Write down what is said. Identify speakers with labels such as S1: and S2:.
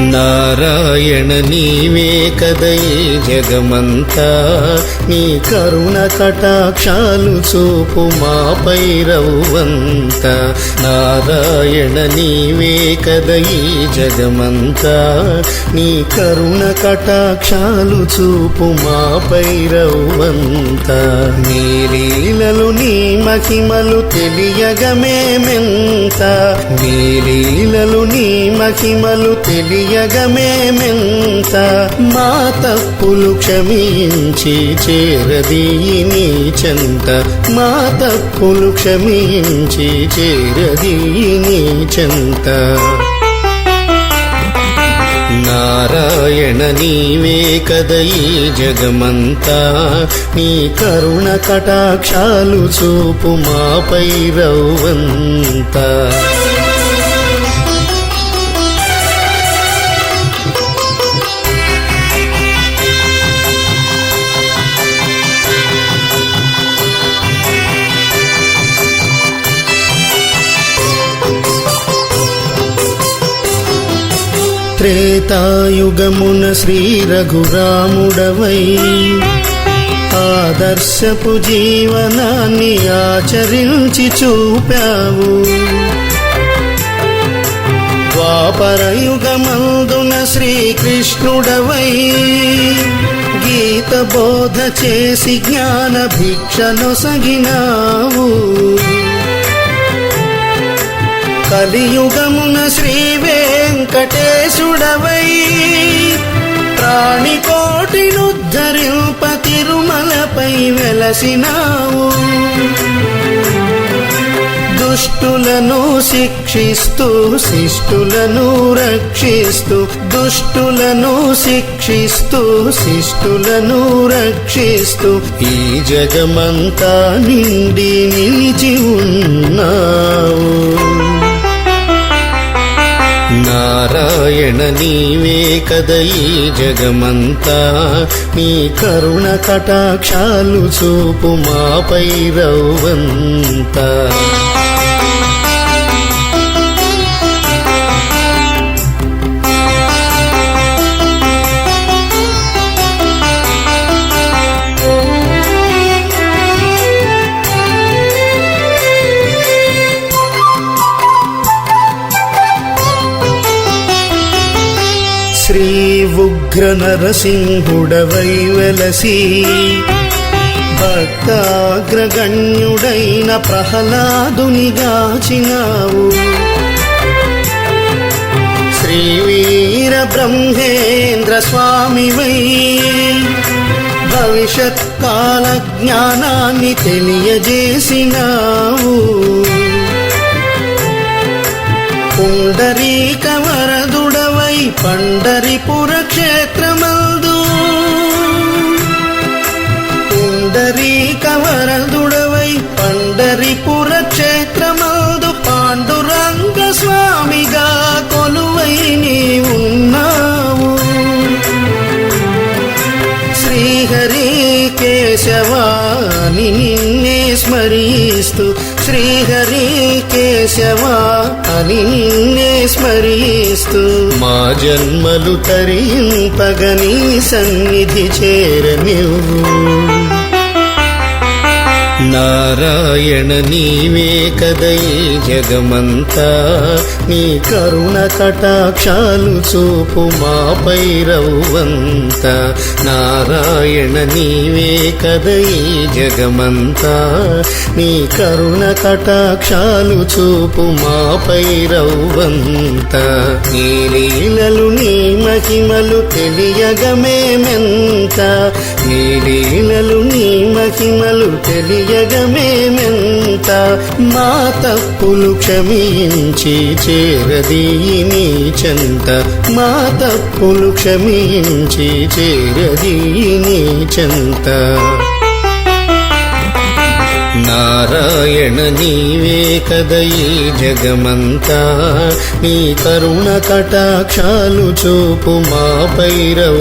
S1: నారాయణ నీవే కదయే జగమంతా. నీ కరుణ కటాక్షాలు చూపు మాపై రవ్వంత. నారాయణ నీవే కదయే జగమంతా. నీ కరుణ కటాక్షాలు చూపు మాపై రవ్వంత. నీ లీలలు నీ మహిమలు తెలియగమేమెంత నీ లీలలు నీ మహిమలు తెలియ తెలియగమేమెంత మా తప్పులు క్షమించి చేరదీయి నీ చెంత. మా తప్పులు క్షమించి చేరదీయి నీ చెంత. నారాయణ నీవే కదయి జగమంతా నీ కరుణ కటాక్షాలు చూపు మాపై రవ్వంతా. త్రేతాయుగమున శ్రీ రఘురాముడవై ఆదర్శపు జీవనాన్ని ఆచరించి చూపావు. ద్వాపరయుగమందున శ్రీకృష్ణుడవై గీత బోధ చేసి జ్ఞాన భిక్షను సగినావు కలియుగమున శ్రీ వెంకటేశుడవై ప్రాణికోటినుద్ధరింప తిరుమలపై వెలసినావు. దుష్టులను శిక్షిస్తూ శిష్టులను రక్షిస్తూ దుష్టులను శిక్షిస్తూ శిష్టులను రక్షిస్తూ ఈ జగమంతా నిండి నిలిచి ఉన్నావు. నారాయణ నీవే కదై జగమంతా. నీ కరుణ కటాక్షాలు చూపు మాపై రవ్వంతా. శ్రీ ఉగ్ర నరసింహుడవై వెలసి భక్తాగ్రగణ్యుడైన ప్రహ్లాదునిగాచినావు. శ్రీ వీర బ్రహ్మేంద్ర స్వామివై భవిష్యత్ కాల జ్ఞానాన్ని తెలియజేసినావు. పుండరీక వరదుడవై పండరిపుర క్షేత్రమందు పుండరీక వరదుడవై పండరిపుర క్షేత్రమందు పాండురంగ స్వామిగా కొలువై నీ ఉన్నావు శ్రీహరి కేశవాని నిన్నే స్మరిస్తూ శ్రీహరి కేశవ అని నిన్నే స్మరిస్తూ మా జన్మలు తరింపగని సన్నిధి చేరనివ్వు. నారాయణ నీవే కదై జగమంతా. నీ కరుణ కటాక్షాలు చూపు మాపై రవ్వంత. నారాయణ నీవే కదై జగమంతా. నీ కరుణ కటాక్షాలు చూపు మాపై రవ్వంత. నీ లీలలు నీ మహిమలు తెలియగమేమెంత నీ లీలలు నీ మహిమలు తెలియగమేమెంత మా తప్పులు క్షమించి చేరదీయి నీ చెంత. మా తప్పులు క్షమించి చేరదీయి నీ చెంత. నారాయణ నీవే కదయీ జగమంతా. నీ కరుణ కటాక్షాలు చూపు మా భైరవంతా